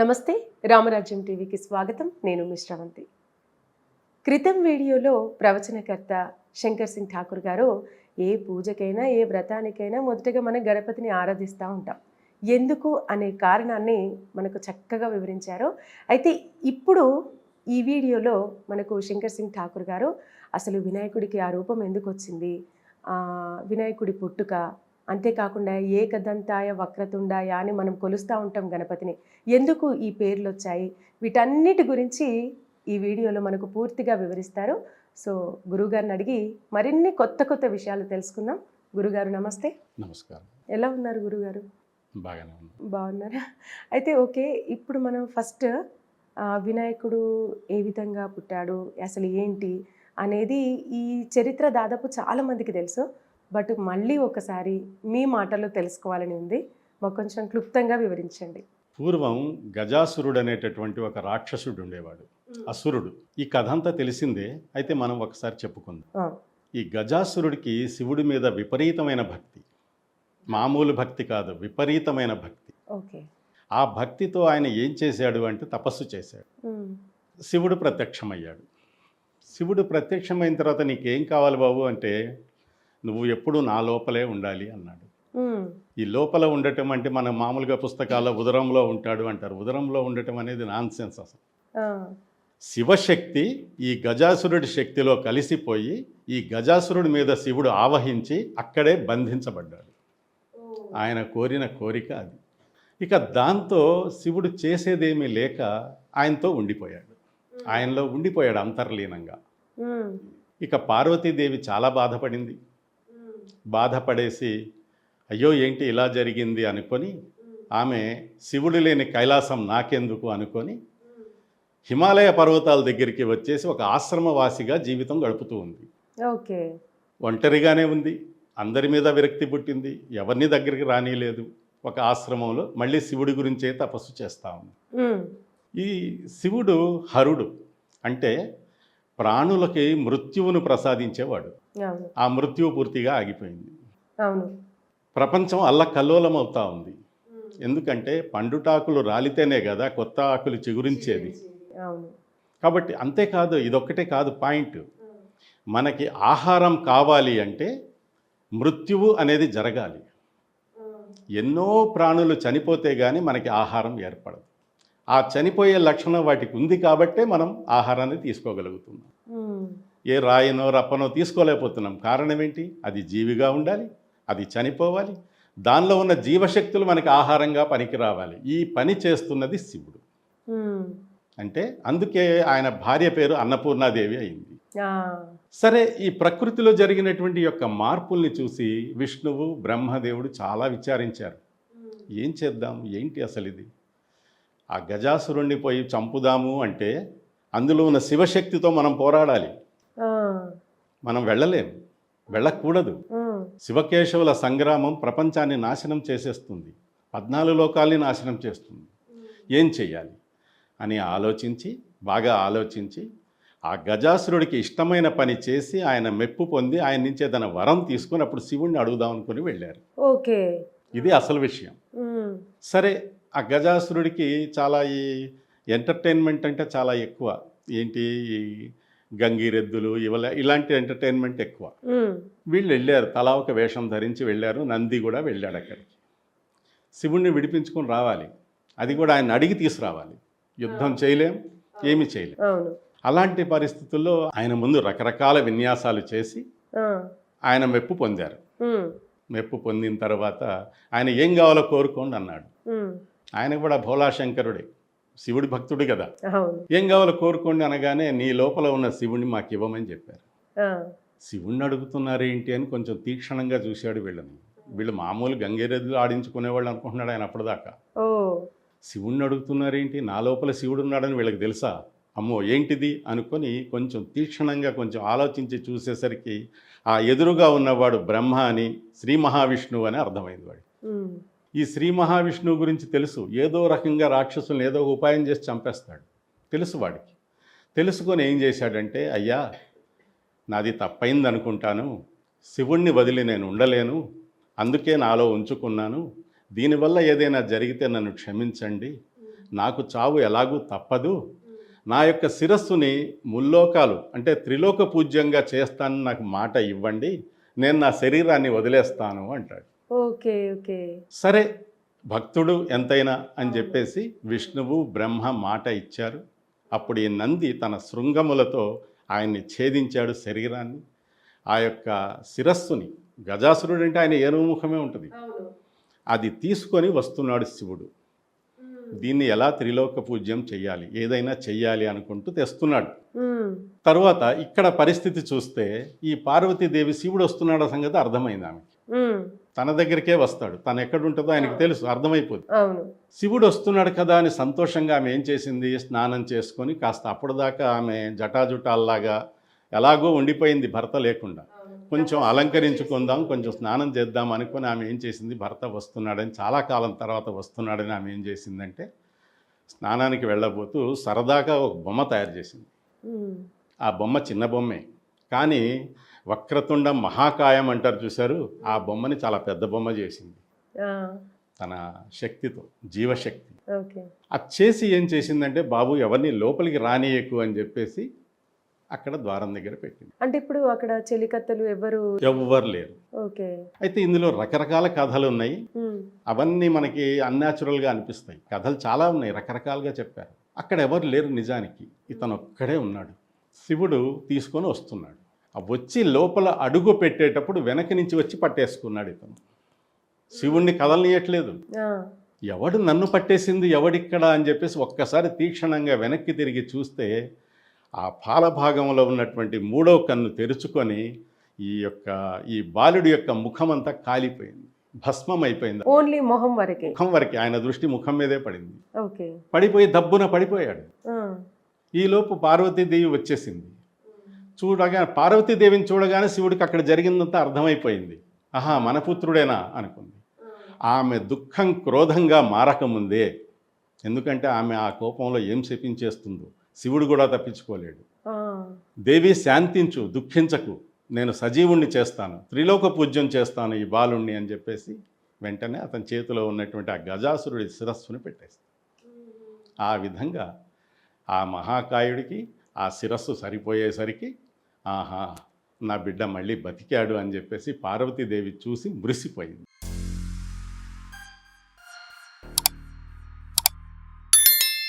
నమస్తే రామరాజ్యం టీవీకి స్వాగతం. నేను మిశ్రవంతి క్రితం వీడియోలో ప్రవచనకర్త శంకర్ సింగ్ ఠాకూర్ గారు ఏ పూజకైనా ఏ వ్రతానికైనా మొదటగా మనం గణపతిని ఆరాధిస్తూ ఉంటాం. ఎందుకు అనే కారణాన్ని మనకు చక్కగా వివరించారు. అయితే ఇప్పుడు ఈ వీడియోలో మనకు శంకర్ సింగ్ ఠాకూర్ గారు అసలు వినాయకుడికి ఆ రూపం ఎందుకు వచ్చింది? వినాయకుడి పుట్టుక. అంతేకాకుండా ఏకదంతాయ వక్రతుండాయ అని మనం కొలుస్తూ ఉంటాం గణపతిని. ఎందుకు ఈ పేర్లు వచ్చాయి వీటన్నిటి గురించి ఈ వీడియోలో మనకు పూర్తిగా వివరిస్తారు. సో గురుగారిని అడిగి మరిన్ని కొత్త కొత్త విషయాలు తెలుసుకుందాం. గురుగారు నమస్తే. నమస్కారం. ఎలా ఉన్నారు గురుగారు బాగానే బాగున్నారా? అయితే ఓకే ఇప్పుడు మనం ఫస్ట్ వినాయకుడు ఏ విధంగా పుట్టాడు? అసలు ఏంటి? అనేది ఈ చరిత్ర దాదాపు చాలా మందికి తెలుసు. బట్ మళ్ళీ ఒకసారి మీ మాటల్లో తెలుసుకోవాలని ఉంది. మాకు కొంచెం క్లుప్తంగా వివరించండి. పూర్వం గజాసురుడు అనేటటువంటి ఒక రాక్షసుడు ఉండేవాడు. అసురుడు. ఈ కథ అంతా తెలిసిందే. అయితే మనం ఒకసారి చెప్పుకుందాం. ఈ గజాసురుడికి శివుడి మీద విపరీతమైన భక్తి. మామూలు భక్తి కాదు విపరీతమైన భక్తి. ఓకే. ఆ భక్తితో ఆయన ఏం చేశాడు అంటే తపస్సు చేశాడు. శివుడు ప్రత్యక్షమయ్యాడు. శివుడు ప్రత్యక్షమైన తర్వాత నీకేం కావాలి బాబు అంటే నువ్వు ఎప్పుడు నా లోపలే ఉండాలి అన్నాడు. ఈ లోపల ఉండటం అంటే మనం మామూలుగా పుస్తకాల్లో ఉదరంలో ఉంటాడు అంటారు. ఉదరంలో ఉండటం అనేది నాన్ సెన్స్ అసలు శివశక్తి ఈ గజాసురుడి శక్తిలో కలిసిపోయి ఈ గజాసురుడి మీద శివుడు ఆవహించి అక్కడే బంధించబడ్డాడు. ఆయన కోరిన కోరిక అది. ఇక దాంతో శివుడు చేసేదేమీ లేక ఆయనతో ఉండిపోయాడు. ఆయనలో ఉండిపోయాడు అంతర్లీనంగా. ఇక పార్వతీదేవి చాలా బాధపడింది. బాధపడేసి అయ్యో ఏంటి ఇలా జరిగింది? అనుకొని ఆమె శివుడు లేని కైలాసం నాకెందుకు? అనుకొని హిమాలయ పర్వతాల దగ్గరికి వచ్చేసి ఒక ఆశ్రమవాసిగా జీవితం గడుపుతూ ఉంది. ఓకే. ఒంటరిగానే ఉంది. అందరి మీద విరక్తి పుట్టింది. ఎవరిని దగ్గరికి రానిలేదు. ఒక ఆశ్రమంలో మళ్ళీ శివుడి గురించే తపస్సు చేస్తా ఉంది. ఈ శివుడు హరుడు అంటే ప్రాణులకి మృత్యువును ప్రసాదించేవాడు. ఆ మృత్యువు పూర్తిగా ఆగిపోయింది. ప్రపంచం అల్లకల్లోలం అవుతా ఉంది. ఎందుకంటే పండుటాకులు రాలితేనే కదా కొత్త ఆకులు చిగురించేది. కాబట్టి అంతేకాదు ఇదొక్కటే కాదు పాయింట్. మనకి ఆహారం కావాలి అంటే మృత్యువు అనేది జరగాలి. ఎన్నో ప్రాణులు చనిపోతే కానీ మనకి ఆహారం ఏర్పడదు. ఆ చనిపోయే లక్షణం వాటికి ఉంది కాబట్టే మనం ఆహారాన్ని తీసుకోగలుగుతున్నాం. ఏ రాయినో రప్పనో తీసుకోలేకపోతున్నాం. కారణం ఏంటి? అది జీవిగా ఉండాలి అది చనిపోవాలి. దానిలో ఉన్న జీవశక్తులు మనకి ఆహారంగా పనికి రావాలి. ఈ పని చేస్తున్నది శివుడు. అంటే అందుకే ఆయన భార్య పేరు అన్నపూర్ణాదేవి అయింది. సరే ఈ ప్రకృతిలో జరిగినటువంటి యొక్క మార్పుల్ని చూసి విష్ణువు బ్రహ్మదేవుడు చాలా విచారించారు. ఏం చేద్దాం? ఏంటి అసలు ఇది ఆ గజాసురుణ్ణి పోయి చంపుదాము అంటే అందులో ఉన్న శివశక్తితో మనం పోరాడాలి. మనం వెళ్ళలేం వెళ్ళకూడదు. శివకేశవుల సంగ్రామం ప్రపంచాన్ని నాశనం చేసేస్తుంది. పద్నాలుగు లోకాల్ని నాశనం చేస్తుంది. ఏం చెయ్యాలి? అని ఆలోచించి బాగా ఆలోచించి ఆ గజాసురుడికి ఇష్టమైన పని చేసి ఆయన మెప్పు పొంది ఆయన నుంచే తన వరం తీసుకొని అప్పుడు శివుణ్ణి అడుగుదాం అనుకుని వెళ్ళారు. ఓకే. ఇది అసలు విషయం. సరే ఆ గజాసురుడికి చాలా ఈ ఎంటర్టైన్మెంట్ అంటే చాలా ఎక్కువ. ఏంటి? ఈ గంగిరెద్దులు ఇవల ఇలాంటి ఎంటర్టైన్మెంట్ ఎక్కువ. వీళ్ళు వెళ్ళారు. తలా ఒక వేషం ధరించి వెళ్ళారు. నంది కూడా వెళ్ళాడు అక్కడికి. శివుణ్ణి విడిపించుకొని రావాలి. అది కూడా ఆయన అడిగి తీసుకురావాలి. యుద్ధం చేయలేం ఏమీ చేయలేం. అలాంటి పరిస్థితుల్లో ఆయన ముందు రకరకాల విన్యాసాలు చేసి ఆయన మెప్పు పొందారు. మెప్పు పొందిన తర్వాత ఆయన ఏం కావాలో కోరుకోండి అన్నాడు. ఆయన కూడా భోలాశంకరుడే శివుడి భక్తుడు కదా. ఏం కావాలో కోరుకోండి అనగానే నీ లోపల ఉన్న శివుణ్ణి మాకు ఇవ్వమని చెప్పారు. శివుణ్ణి అడుగుతున్నారు ఏంటి అని కొంచెం తీక్షణంగా చూశాడు వీళ్ళని. వీళ్ళు మామూలు గంగేరెద్దులు ఆడించుకునేవాళ్ళు అనుకుంటున్నాడు ఆయన అప్పటిదాకా. శివుణ్ణి అడుగుతున్నారు ఏంటి? నా లోపల శివుడు ఉన్నాడని వీళ్ళకి తెలుసా? అమ్మో ఏంటిది? అనుకొని కొంచెం తీక్షణంగా కొంచెం ఆలోచించి చూసేసరికి ఆ ఎదురుగా ఉన్నవాడు బ్రహ్మ అని శ్రీ మహావిష్ణువు అని అర్థమైంది వాడు ఈ శ్రీ మహావిష్ణువు గురించి తెలుసు. ఏదో రకంగా రాక్షసుల్ని ఏదో ఒక ఉపాయం చేసి చంపేస్తాడు. తెలుసు వాడికి. తెలుసుకొని ఏం చేశాడంటే అయ్యా నాది తప్పైంది అనుకుంటాను శివుణ్ణి వదిలి నేను ఉండలేను. అందుకే నాలో ఉంచుకున్నాను. దీనివల్ల ఏదైనా జరిగితే నన్ను క్షమించండి. నాకు చావు ఎలాగూ తప్పదు. నా యొక్క శిరస్సుని ముల్లోకాలు అంటే త్రిలోక పూజ్యంగా చేస్తానని నాకు మాట ఇవ్వండి. నేను నా శరీరాన్ని వదిలేస్తాను అంటాడు. Okay okay. సరే భక్తుడు ఎంతైనా అని చెప్పేసి విష్ణువు బ్రహ్మ మాట ఇచ్చారు. అప్పుడు ఈ నంది తన శృంగములతో ఆయన్ని ఛేదించాడు శరీరాన్ని. ఆ యొక్క శిరస్సుని గజాసురుడు అంటే ఆయన ఏనుముఖమే ఉంటుంది. అది తీసుకొని వస్తున్నాడు శివుడు. దీన్ని ఎలా త్రిలోక పూజ్యం చెయ్యాలి? ఏదైనా చెయ్యాలి అనుకుంటూ తెస్తున్నాడు. తరువాత ఇక్కడ పరిస్థితి చూస్తే ఈ పార్వతీదేవి శివుడు వస్తున్నాడు సంగతి అర్థమైంది ఆమెకి. తన దగ్గరికే వస్తాడు. తను ఎక్కడుంటుందో ఆయనకు తెలుసు అర్థమైపోతుంది అవును. శివుడు వస్తున్నాడు కదా అని సంతోషంగా ఆమె ఏం చేసింది? స్నానం చేసుకొని కాస్త అప్పటిదాకా ఆమె జటాజుటాల్లాగా ఎలాగో ఉండిపోయింది భర్త లేకుండా. కొంచెం అలంకరించుకుందాం కొంచెం స్నానం చేద్దాం అనుకుని ఆమె ఏం చేసింది? భర్త వస్తున్నాడని చాలా కాలం తర్వాత వస్తున్నాడని ఆమె ఏం చేసిందంటే స్నానానికి వెళ్ళబోతూ సరదాగా ఒక బొమ్మ తయారు చేసింది. ఆ బొమ్మ చిన్న బొమ్మే. కానీ వక్రతుండం మహాకాయం అంటారు చూశారు. ఆ బొమ్మని చాలా పెద్ద బొమ్మ చేసింది. తన శక్తితో జీవశక్తి. అది చేసి ఏం చేసిందంటే బాబు ఎవరిని లోపలికి రానియకు అని చెప్పేసి అక్కడ ద్వారం దగ్గర పెట్టింది. అంటే ఇప్పుడు అక్కడ చెలికత్తలు ఎవరు? ఎవ్వరు లేరు. ఓకే. అయితే ఇందులో రకరకాల కథలు ఉన్నాయి. అవన్నీ మనకి అన్యాచురల్గా అనిపిస్తాయి. కథలు చాలా ఉన్నాయి రకరకాలుగా చెప్పారు. అక్కడ ఎవరు లేరు నిజానికి. ఇతను ఒక్కడే ఉన్నాడు. శివుడు తీసుకొని వస్తున్నాడు. వచ్చి లోపల అడుగు పెట్టేటప్పుడు వెనక నుంచి వచ్చి పట్టేసుకున్నాడు ఇతను. శివుణ్ణి కదలనీయట్లేదు. ఎవడు నన్ను పట్టేసింది ఎవడిక్కడ అని చెప్పేసి ఒక్కసారి తీక్షణంగా వెనక్కి తిరిగి చూస్తే ఆ పాల భాగంలో ఉన్నటువంటి మూడో కన్ను తెరుచుకొని ఈ యొక్క ఈ బాలుడి యొక్క ముఖమంతా కాలిపోయింది. భస్మం అయిపోయింది ఓన్లీ మొహం వరకే. ముఖం వరకు. ఆయన దృష్టి ముఖం మీదే పడింది. పడిపోయి దబ్బున పడిపోయాడు. ఈలోపు పార్వతీదేవి వచ్చేసింది. చూడగా పార్వతీదేవిని చూడగానే శివుడికి అక్కడ జరిగిందంతా అర్థమైపోయింది. ఆహా మన పుత్రుడేనా అనుకుంది. ఆమె దుఃఖం క్రోధంగా మారకముందే ఎందుకంటే ఆమె ఆ కోపంలో ఏం శపించేస్తుందో శివుడు కూడా తప్పించుకోలేడు. దేవి శాంతించు దుఃఖించకు నేను సజీవుణ్ణి చేస్తాను త్రిలోక పూజ్యం చేస్తాను ఈ బాలుణ్ణి అని చెప్పేసి వెంటనే అతని చేతిలో ఉన్నటువంటి ఆ గజాసురుడి శిరస్సుని పెట్టేస్తాను ఆ విధంగా ఆ మహాకాయుడికి ఆ శిరస్సు సరిపోయేసరికి ఆహా నా బిడ్డ మళ్ళీ బతికాడు అని చెప్పేసి పార్వతీదేవి చూసి మురిసిపోయింది.